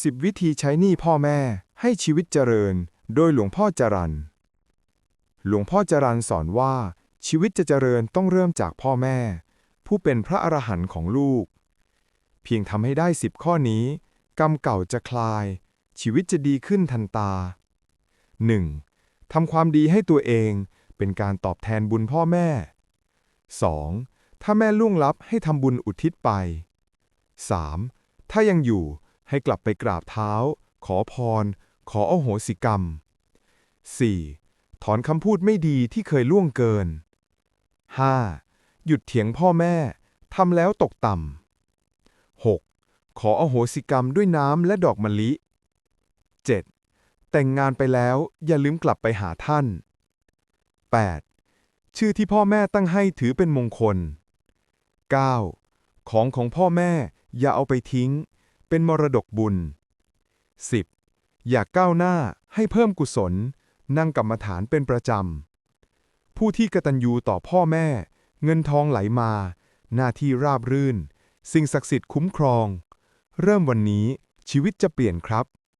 10 วิธีใช้หนี้พ่อแม่ ให้ชีวิตเจริญ โดยหลวงพ่อจรันหลวงพ่อจรันสอนว่า ชีวิตจะเจริญต้องเริ่มจากพ่อแม่ ผู้เป็นพระอรหันต์ของลูก เพียงทำให้ได้10ข้อนี้ กรรมเก่าจะคลาย ชีวิตจะดีขึ้นทันตา 1. ทำความดีให้ตัวเองเป็นการตอบแทนบุญพ่อแม่ 2. ถ้าแม่ล่วงลับให้ทำบุญอุทิศไป 3. ถ้ายังอยู่ ให้กลับไปกราบเท้า ขอพร ขออโหสิกรรม 4. ถอนคำพูดไม่ดีที่เคยล่วงเกิน 5. หยุดเถียงพ่อแม่ทำแล้วตกต่ำ 6. ขออโหสิกรรมด้วยน้ำและดอกมะลิ 7. แต่งงานไปแล้วอย่าลืมกลับไปหาท่าน 8. ชื่อที่พ่อแม่ตั้งให้ถือเป็นมงคล 9. ของของพ่อแม่อย่าเอาไปทิ้ง เป็นมรดกบุญ 10. อยากก้าวหน้าให้เพิ่มกุศล นั่งกรรมฐานเป็นประจำ ผู้ที่กตัญญูต่อพ่อแม่ เงินทองไหลมา หน้าที่ราบรื่น สิ่งศักดิ์สิทธิ์คุ้มครอง เริ่มวันนี้ชีวิตจะเปลี่ยนครับ